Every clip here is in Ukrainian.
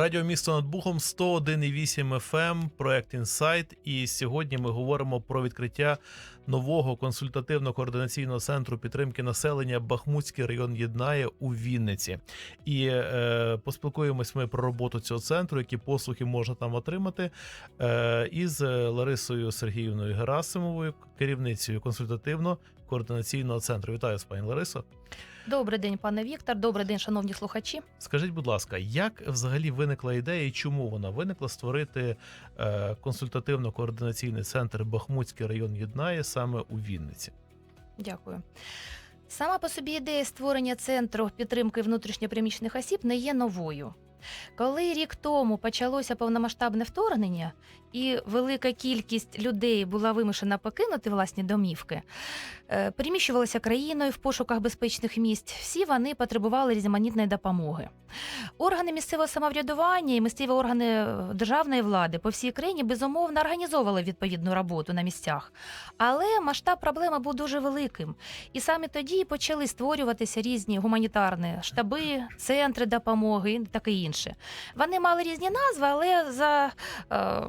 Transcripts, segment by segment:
Радіо місто над Бухом 101,8 FM, проект Інсайт. І сьогодні ми говоримо про відкриття нового консультативно-координаційного центру підтримки населення Бахмутський район єднає у Вінниці. І е, поспілкуємось ми про роботу цього центру, які послуги можна там отримати. Е, із Ларисою Сергіївною Герасимовою, керівницею консультативно-координаційного центру. Вітаю вас, пані Ларисо. Добрий день, пане Віктор. Добрий день, шановні слухачі. Скажіть, будь ласка, як взагалі виникла ідея і чому вона виникла створити е, консультативно-координаційний центр Бахмутський район єднає саме у Вінниці? Дякую. Сама по собі ідея створення центру підтримки внутрішньопереміщених осіб не є новою. Коли рік тому почалося повномасштабне вторгнення, і велика кількість людей була вимушена покинути власні домівки, е, переміщувалися країною в пошуках безпечних місць, всі вони потребували різноманітної допомоги. Органи місцевого самоврядування і місцеві органи е, державної влади по всій країні безумовно організовували відповідну роботу на місцях. Але масштаб проблеми був дуже великим. І саме тоді почали створюватися різні гуманітарні штаби, центри допомоги і таке інше. Вони мали різні назви, але за. Е,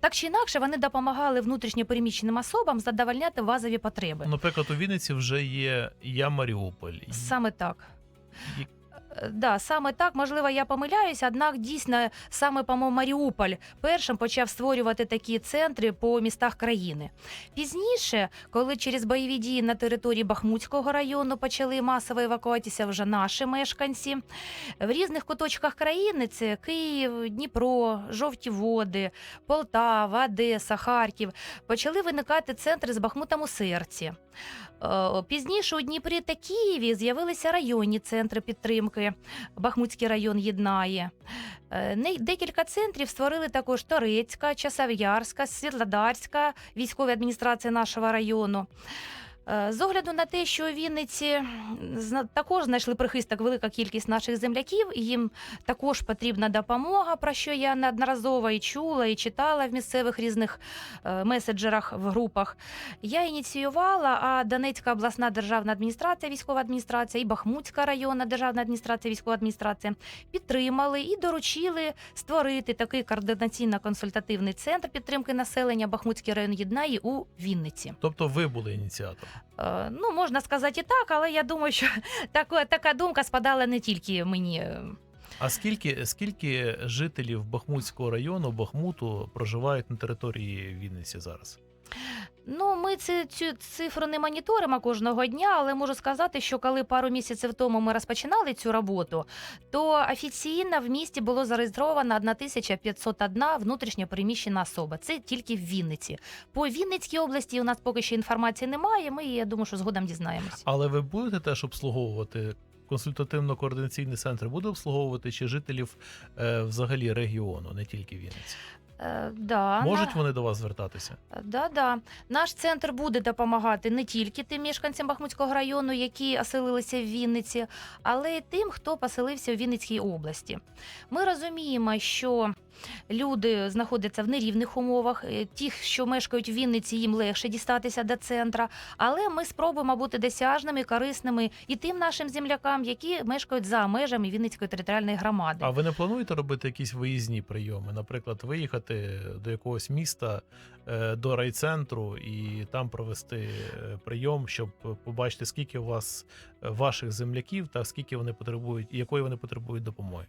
так чи інакше, вони допомагали внутрішньопереміщеним особам задовольняти базові потреби. Наприклад, у Вінниці вже є Я Маріуполь. Саме так. Да, саме так, можливо, я помиляюся, однак дійсно саме по-моєму, Маріуполь першим почав створювати такі центри по містах країни. Пізніше, коли через бойові дії на території Бахмутського району почали масово евакуатися вже наші мешканці, в різних куточках країни це Київ, Дніпро, Жовті Води, Полтава, Одеса, Харків, почали виникати центри з Бахмутом у серці. Е, Пізніше у Дніпрі та Києві з'явилися районні центри підтримки. Бахмутський район єднає. Е, Декілька центрів створили також Торецька, Часав'ярська, Світлодарська військові адміністрації нашого району. Е, З огляду на те, що у Вінниці також знайшли прихисток велика кількість наших земляків, і їм також потрібна допомога, про що я неодноразово і чула, і читала в місцевих різних е, меседжерах в групах. Я ініціювала, а Донецька обласна державна адміністрація, військова адміністрація і Бахмутська районна державна адміністрація, військова адміністрація підтримали і доручили створити такий координаційно-консультативний центр підтримки населення Бахмутський район єднає у Вінниці. Тобто ви були ініціатором. Е, Ну, можна сказати і так, але я думаю, що така, така думка спадала не тільки мені. А скільки, скільки жителів Бахмутського району, Бахмуту проживають на території Вінниці зараз? Ну, ми цю, цю цифру не моніторимо кожного дня, але можу сказати, що коли пару місяців тому ми розпочинали цю роботу, то офіційно в місті було зареєстровано 1501 внутрішньо переміщена особа. Це тільки в Вінниці. По Вінницькій області у нас поки що інформації немає. Ми я думаю, що згодом дізнаємось. Але ви будете теж обслуговувати консультативно-координаційний центр буде обслуговувати чи жителів е, взагалі регіону, не тільки Вінниці? Е, да, Можуть на- вони до вас звертатися? Да, да. Наш центр буде допомагати не тільки тим мешканцям Бахмутського району, які оселилися в Вінниці, але й тим, хто поселився у Вінницькій області. Ми розуміємо, що люди знаходяться в нерівних умовах. е, Ті, що мешкають в Вінниці, їм легше дістатися до центра. Але ми спробуємо бути досяжними, корисними і тим нашим землякам, які мешкають за межами Вінницької територіальної громади. А ви не плануєте робити якісь виїзні прийоми? Наприклад, виїхати до якогось міста, е, до райцентру і там провести е, прийом, щоб побачити, скільки у вас е, ваших земляків та скільки вони потребують, якої вони потребують допомоги?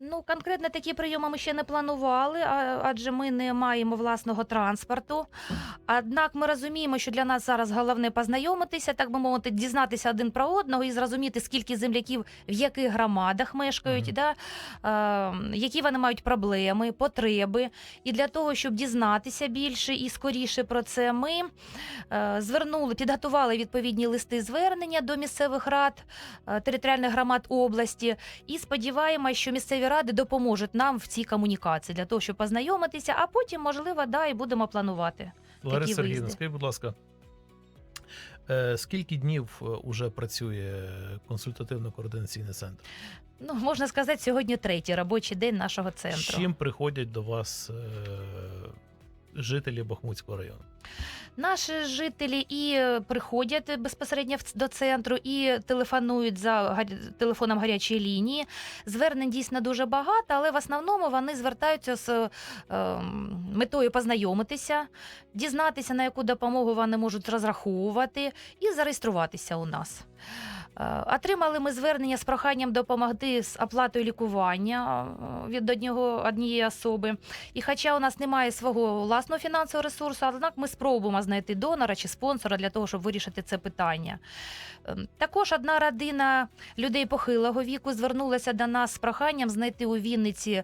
Ну, конкретно такі прийоми ми ще не планували, адже ми не маємо власного транспорту. Однак ми розуміємо, що для нас зараз головне познайомитися, так би мовити, дізнатися один про одного і зрозуміти, скільки земляків в яких громадах мешкають, Мгм. да? е, які вони мають проблеми, потреби. І для того, щоб дізнатися більше і скоріше про це, ми е, звернули, підготували відповідні листи звернення до місцевих рад е, територіальних громад області. І сподіваємося, що місцеві ради допоможуть нам в цій комунікації для того, щоб познайомитися, а потім, можливо, да, і будемо планувати. Лариса виїзди. скажіть, будь ласка, е, скільки днів е, уже працює консультативно-координаційний центр? Ну, можна сказати, сьогодні третій робочий день нашого центру. Чим приходять до вас е, жителі Бахмутського району? Наші жителі і е, приходять безпосередньо до центру, і телефонують за телефоном гарячої лінії. Звернень дійсно дуже багато, але в основному вони звертаються з ем, метою познайомитися, дізнатися, на яку допомогу вони можуть розраховувати, і зареєструватися у нас. Е, Отримали ми звернення з проханням допомогти з оплатою лікування е, від одного однієї особи. І хоча у нас немає свого власного фінансового ресурсу, однак ми спробуємо знайти донора чи спонсора для того, щоб вирішити це питання. Ем, Також одна родина людей похилого віку звернулася до нас з проханням знайти у Вінниці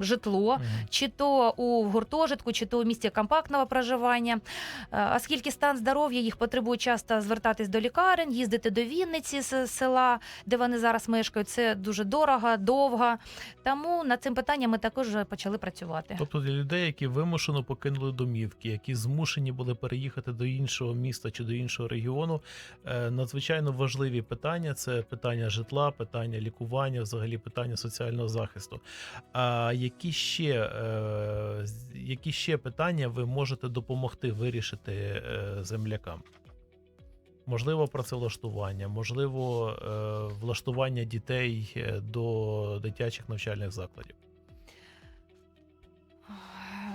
житло. Чи то у гуртожитку, чи то у місці компактного проживання, Е, оскільки стан здоров'я їх потребує часто звертатись до лікарень, їздити до Вінниці з села, де вони зараз мешкають. Це дуже дорого, довго. Тому над цим питанням ми також почали працювати. Тобто для людей, які вимушено покинули домівки, які змушені були переїхати до іншого міста чи до іншого регіону, е, надзвичайно важливі питання це питання житла, питання лікування, взагалі питання соціального захисту. А які ще, е, які ще питання ви можете допомогти вирішити е, землякам? Можливо, працевлаштування, можливо, е, влаштування дітей е, до дитячих навчальних закладів.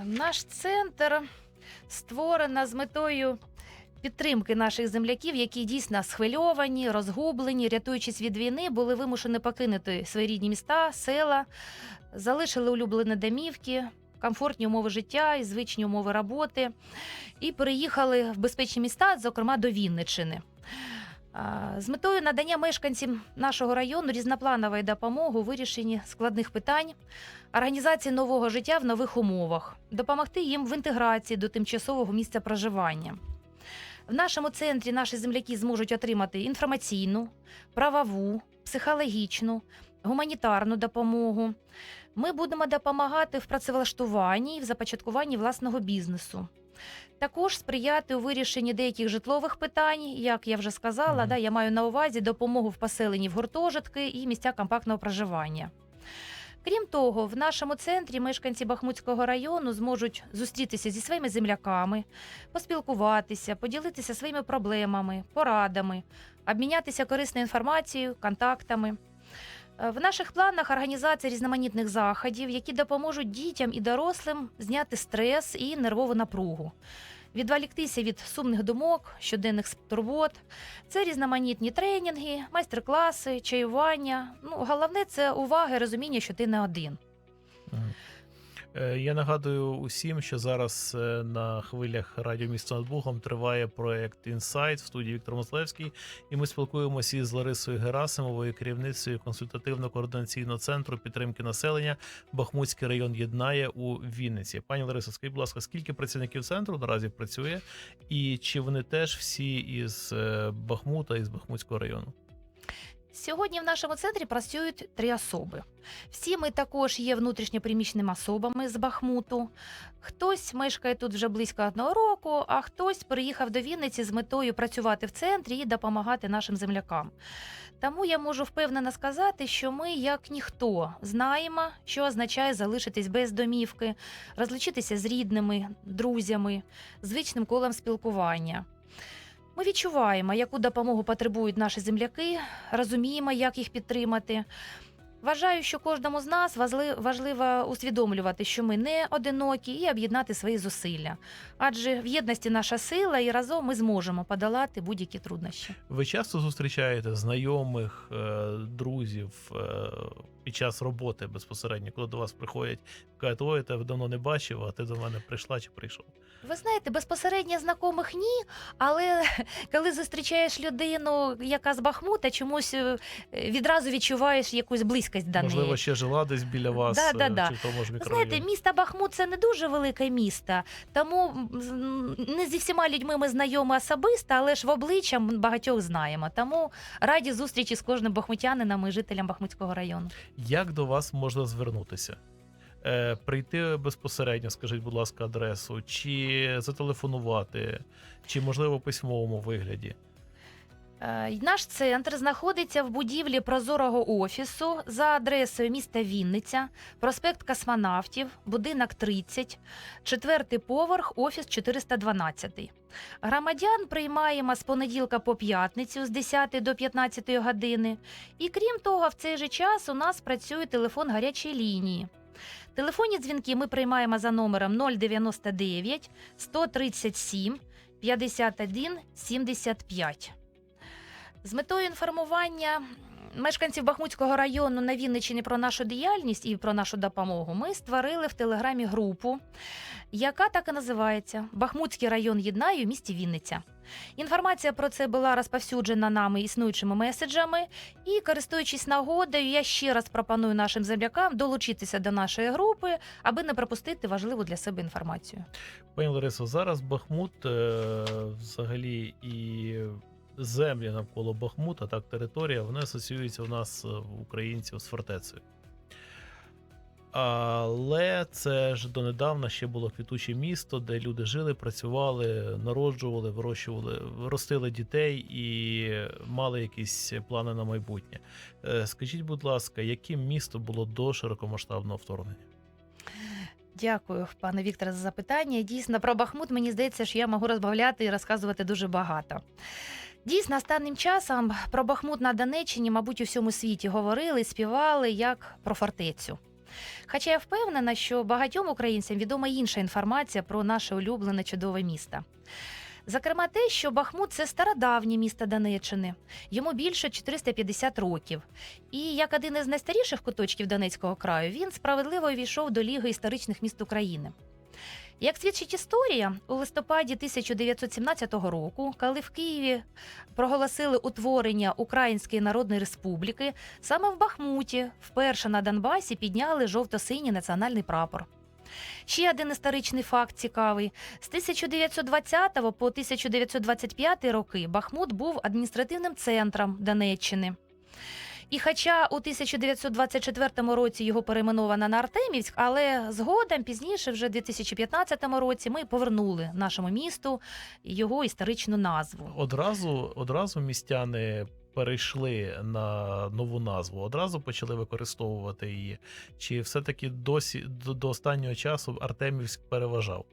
Наш центр створено з метою підтримки наших земляків, які дійсно схвильовані, розгублені, рятуючись від війни, були вимушені покинути свої рідні міста, села, залишили улюблені домівки. Комфортні умови життя і звичні умови роботи, і переїхали в безпечні міста, зокрема до Вінничини. З метою надання мешканцям нашого району різнопланової допомоги у вирішенні складних питань, організації нового життя в нових умовах, допомогти їм в інтеграції до тимчасового місця проживання. В нашому центрі наші земляки зможуть отримати інформаційну, правову, психологічну, гуманітарну допомогу. Ми будемо допомагати в працевлаштуванні і в започаткуванні власного бізнесу. Також сприяти у вирішенні деяких житлових питань, як я вже сказала, Мгм. да, я маю на увазі допомогу в поселенні в гуртожитки і місця компактного проживання. Крім того, в нашому центрі мешканці Бахмутського району зможуть зустрітися зі своїми земляками, поспілкуватися, поділитися своїми проблемами, порадами, обмінятися корисною інформацією, контактами. Е, В наших планах організація різноманітних заходів, які допоможуть дітям і дорослим зняти стрес і нервову напругу. Відволіктися від сумних думок, щоденних турбот. Це різноманітні тренінги, майстер-класи, чаювання. Ну, головне це увага і розуміння, що ти не один. Е, Я нагадую усім, що зараз е, на хвилях радіо місто над Богом триває проект Інсайт в студії Віктор Мослевський, і ми спілкуємося із Ларисою Герасимовою, керівницею консультативно-координаційного центру підтримки населення Бахмутський район єднає у Вінниці. Пані Ларисо, скажіть, будь ласка, скільки працівників центру наразі працює, і чи вони теж всі із е, Бахмута, із Бахмутського району? Сьогодні в нашому центрі працюють три особи. Всі ми також є внутрішньопереміщеними особами з Бахмуту. Хтось мешкає тут вже близько одного року, а хтось приїхав до Вінниці з метою працювати в центрі і допомагати нашим землякам. Тому я можу впевнено сказати, що ми, як ніхто, знаємо, що означає залишитись без домівки, розлучитися з рідними, друзями, звичним колом спілкування. Ми відчуваємо, яку допомогу потребують наші земляки, розуміємо, як їх підтримати. Вважаю, що кожному з нас важли- важливо усвідомлювати, що ми не одинокі, і об'єднати свої зусилля. Адже в єдності наша сила, і разом ми зможемо подолати будь-які труднощі. Ви часто зустрічаєте знайомих, е, друзів е, під час роботи безпосередньо, коли до вас приходять, кажуть, ой, я тебе давно не бачив, а ти до мене прийшла чи прийшов. Ви знаєте, безпосередньо знайомих ні, але коли зустрічаєш людину, яка з Бахмута, чомусь е, відразу відчуваєш якусь близькість до неї. Можливо, ще жила десь біля вас, Да, да, е, да. чи в тому ж. Знаєте, місто Бахмут це не дуже велике місто, тому не зі всіма людьми ми знайомі особисто, але ж в обличчя багатьох знаємо. Тому раді зустрічі з кожним бахмутянином і жителям Бахмутського району. Як до вас можна звернутися? Е, прийти безпосередньо, скажіть, будь ласка, адресу, чи зателефонувати, чи можливо письмовому вигляді. Е, Наш центр знаходиться в будівлі прозорого офісу за адресою міста Вінниця, проспект Космонавтів, будинок 30, четвертий поверх, офіс 412. Громадян приймаємо з понеділка по п'ятницю з 10 до 15 години. І крім того, в цей же час у нас працює телефон гарячої лінії. Телефонні дзвінки ми приймаємо за номером 099 137 51 75. З метою інформування мешканців Бахмутського району на Вінниччині про нашу діяльність і про нашу допомогу ми створили в телеграмі групу, яка так і називається Бахмутський район єднає у місті Вінниця. Інформація про це була розповсюджена нами існуючими меседжами, і, користуючись нагодою, я ще раз пропоную нашим землякам долучитися до нашої групи, аби не пропустити важливу для себе інформацію. Пані Ларисо, зараз Бахмут е, взагалі і землі навколо Бахмута, так територія, вони асоціюються у нас е, українців з фортецею. Але це ж донедавна ще було квітуче місто, де люди жили, працювали, народжували, вирощували, ростили дітей і мали якісь плани на майбутнє. Е, Скажіть, будь ласка, яким місто було до широкомасштабного вторгнення? Дякую, пане Вікторе, за запитання. Дійсно, про Бахмут мені здається, що я можу розбавляти і розказувати дуже багато. Дійсно, останнім часом про Бахмут на Донеччині, мабуть, у всьому світі говорили, співали як про фортецю. Хоча я впевнена, що багатьом українцям відома інша інформація про наше улюблене чудове місто. Зокрема, те, що Бахмут це стародавнє місто Донеччини, йому більше 450 років. І як один із найстаріших куточків Донецького краю, він справедливо увійшов до Ліги історичних міст України. Як свідчить історія, у листопаді 1917 року, коли в Києві проголосили утворення Української Народної Республіки, саме в Бахмуті вперше на Донбасі підняли жовто-синій національний прапор. Ще один історичний факт цікавий: з 1920 по 1925 роки Бахмут був адміністративним центром Донеччини. І хоча у 1924 році його перейменовано на Артемівськ, але згодом пізніше, вже в 2015 році, ми повернули нашому місту його історичну назву. Одразу, одразу містяни перейшли на нову назву, одразу почали використовувати її. Чи все-таки досі до, до останнього часу Артемівськ переважав?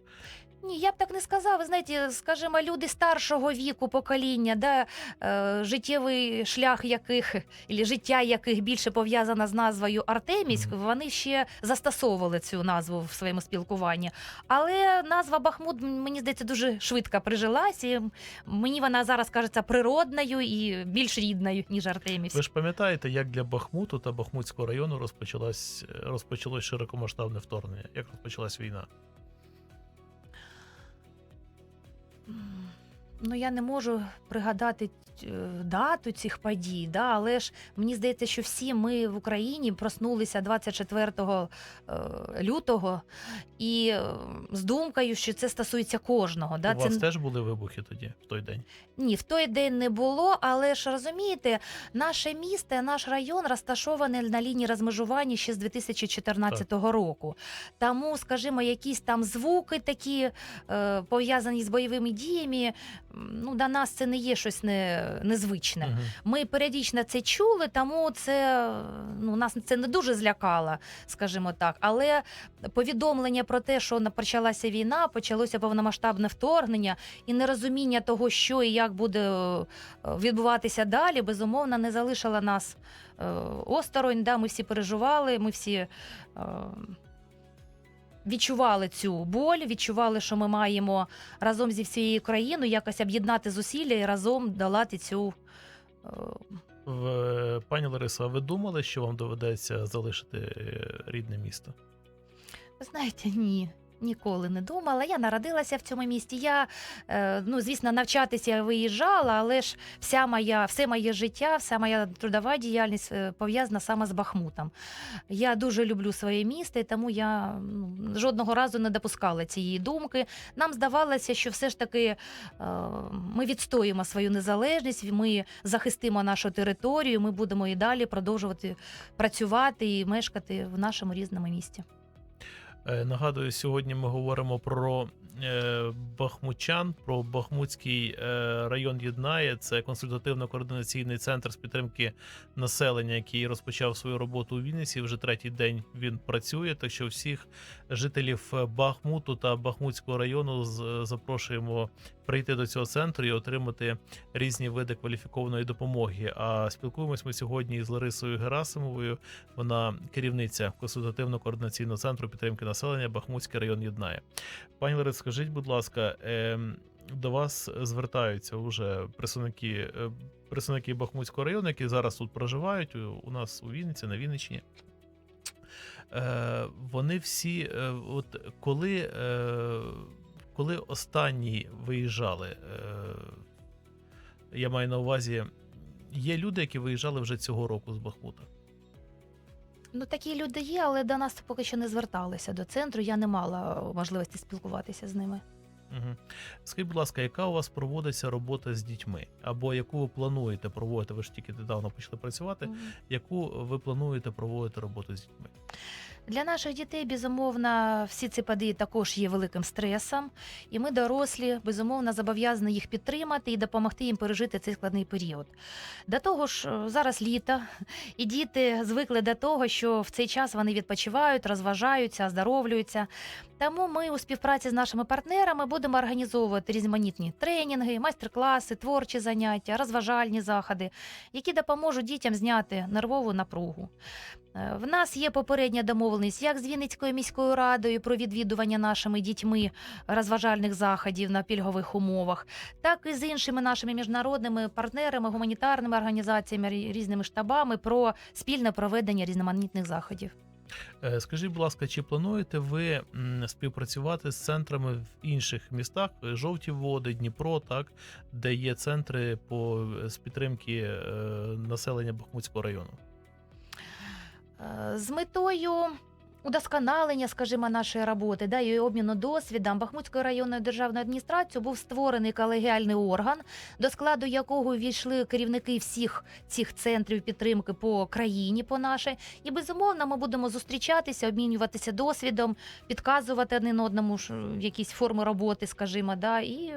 Ні, я б так не сказала. Ви знаєте, скажімо, люди старшого віку покоління, да, е, життєвий шлях яких і життя яких більше пов'язано з назвою Артемівськ, вони ще застосовували цю назву в своєму спілкуванні. Але назва Бахмут, мені здається, дуже швидко прижилась. І мені вона зараз кажеться природною і більш рідною, ніж Артемівськ. Ви ж пам'ятаєте, як для Бахмуту та Бахмутського району розпочалось, розпочалось широкомасштабне вторгнення? Як розпочалась війна? Mm. Ну, я не можу пригадати е, дату цих подій, да, але ж мені здається, що всі ми в Україні проснулися 24 е, лютого і е, з думкою, що це стосується кожного. Да, У вас це... теж були вибухи тоді, в той день? Ні, в той день не було, але ж розумієте, наше місто, наш район розташований на лінії розмежування ще з 2014 року. Тому, скажімо, якісь там звуки такі е, пов'язані з бойовими діями. Ну, для нас це не є щось не, незвичне. Мгм. Ми періодично це чули, тому це ну нас це не дуже злякало, скажімо так. Але повідомлення про те, що почалася війна, почалося повномасштабне вторгнення і нерозуміння того, що і як буде е, відбуватися далі, безумовно, не залишило нас е, осторонь. Да, ми всі переживали, ми всі. Відчували цю боль, відчували, що ми маємо разом зі всією країною якось об'єднати зусилля і разом долати цю е, В, пані Лариса, а ви думали, що вам доведеться залишити е, рідне місто? Ви знаєте, ні. Ніколи не думала. Я народилася в цьому місті. Я, е, ну, звісно, навчатися виїжджала, але ж вся моя, все моє життя, вся моя трудова діяльність е, пов'язана саме з Бахмутом. Я дуже люблю своє місто, і тому я ну, жодного разу не допускала цієї думки. Нам здавалося, що все ж таки е, ми відстоїмо свою незалежність, ми захистимо нашу територію, ми будемо і далі продовжувати працювати і мешкати в нашому різному місті. Е, Нагадую, сьогодні ми говоримо про е, бахмучан, про Бахмутський е, район єднає. Це консультативно-координаційний центр з підтримки населення, який розпочав свою роботу у Вінниці. Вже третій день він працює. Так що всіх жителів Бахмуту та Бахмутського району запрошуємо прийти до цього центру і отримати різні види кваліфікованої допомоги. А спілкуємось ми сьогодні з Ларисою Герасимовою. Вона керівниця консультативно-координаційного центру підтримки населення Бахмутський район єднає. Пані Ларис, скажіть, будь ласка, ем, до вас звертаються вже представники, е, представники Бахмутського району, які зараз тут проживають у нас у Вінниці, на Вінниччині. Е, Вони всі, е, от коли, е, коли останні виїжджали, я маю на увазі, є люди, які виїжджали вже цього року з Бахмута. Ну, такі люди є, але до нас поки що не зверталися до центру. Я не мала можливості спілкуватися з ними. Угу. Скажіть, будь ласка, яка у вас проводиться робота з дітьми? Або яку ви плануєте проводити? Ви ж тільки недавно почали працювати. Угу. Яку ви плануєте проводити роботу з дітьми? Для наших дітей, безумовно, всі ці події також є великим стресом, і ми, дорослі, безумовно, зобов'язані їх підтримати і допомогти їм пережити цей складний період. До того ж, е, зараз літо, і діти звикли до того, що в цей час вони відпочивають, розважаються, оздоровлюються. Тому ми у співпраці з нашими партнерами будемо організовувати різноманітні тренінги, майстер-класи, творчі заняття, розважальні заходи, які допоможуть дітям зняти нервову напругу. Е, В нас є попередня домовленість як з Вінницькою міською радою про відвідування нашими дітьми розважальних заходів на пільгових умовах, так і з іншими нашими міжнародними партнерами, гуманітарними організаціями, рі- різними штабами про спільне проведення різноманітних заходів. Е, Скажіть, будь ласка, чи плануєте ви співпрацювати з центрами в інших містах? Жовті води, Дніпро, так, де є центри по з підтримки е, населення Бахмутського району? Е, З метою удосконалення, скажімо, нашої роботи, да, і обміну досвідом Бахмутською районною державною адміністрацією був створений колегіальний орган, до складу якого війшли керівники всіх цих центрів підтримки по країні, по нашій. І безумовно, ми будемо зустрічатися, обмінюватися досвідом, підказувати один одному якісь форми роботи, скажімо, да, і.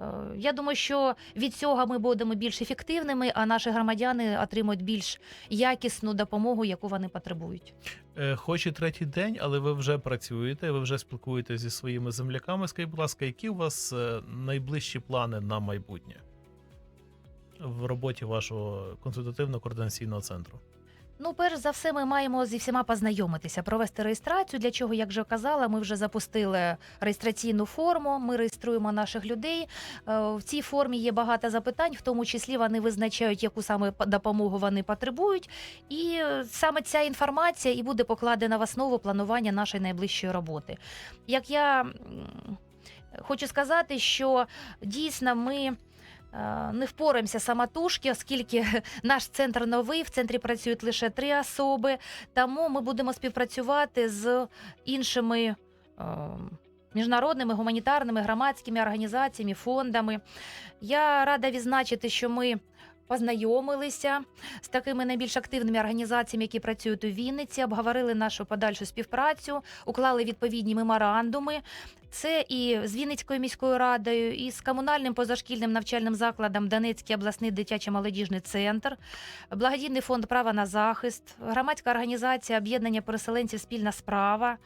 Е, Я думаю, що від цього ми будемо більш ефективними, а наші громадяни отримують більш якісну допомогу, яку вони потребують. Е, Хоч і третій день, але ви вже працюєте, ви вже спілкуєтеся зі своїми земляками. Скажіть, будь ласка, які у вас е, найближчі плани на майбутнє в роботі вашого консультативно-координаційного центру? Ну, перш за все, ми маємо зі всіма познайомитися, провести реєстрацію. Для чого, як вже казала, ми вже запустили реєстраційну форму. Ми реєструємо наших людей. Е, В цій формі є багато запитань, в тому числі вони визначають, яку саме допомогу вони потребують. І е, саме ця інформація і буде покладена в основу планування нашої найближчої роботи. Як я хочу сказати, що дійсно ми. Е, Не впораємося самотужки, оскільки наш центр новий, в центрі працюють лише три особи, тому ми будемо співпрацювати з іншими е, міжнародними гуманітарними громадськими організаціями, фондами. Я рада відзначити, що ми. Познайомилися з такими найбільш активними організаціями, які працюють у Вінниці, обговорили нашу подальшу співпрацю, уклали відповідні меморандуми. Це і з Вінницькою міською радою, і з комунальним позашкільним навчальним закладом Донецький обласний дитячо-молодіжний центр, благодійний фонд права на захист, громадська організація об'єднання переселенців Спільна справа,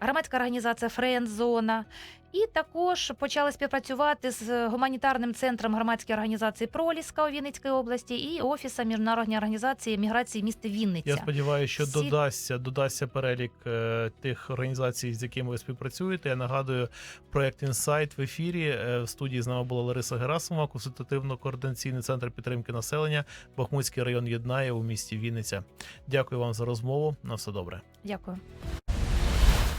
громадська організація Френдзона. І також почали співпрацювати з гуманітарним центром громадської організації Проліска у Вінницькій області і офісом міжнародної організації міграції міста Вінниця. Я сподіваюся, що Всі- додасться, додасться перелік е, тих організацій, з якими ви співпрацюєте. Я нагадую, проект Інсайт в ефірі. Е, в студії з нами була Лариса Герасимова, консультативно-координаційний центр підтримки населення, Бахмутський район єднає у місті Вінниця. Дякую вам за розмову. На все добре. Дякую.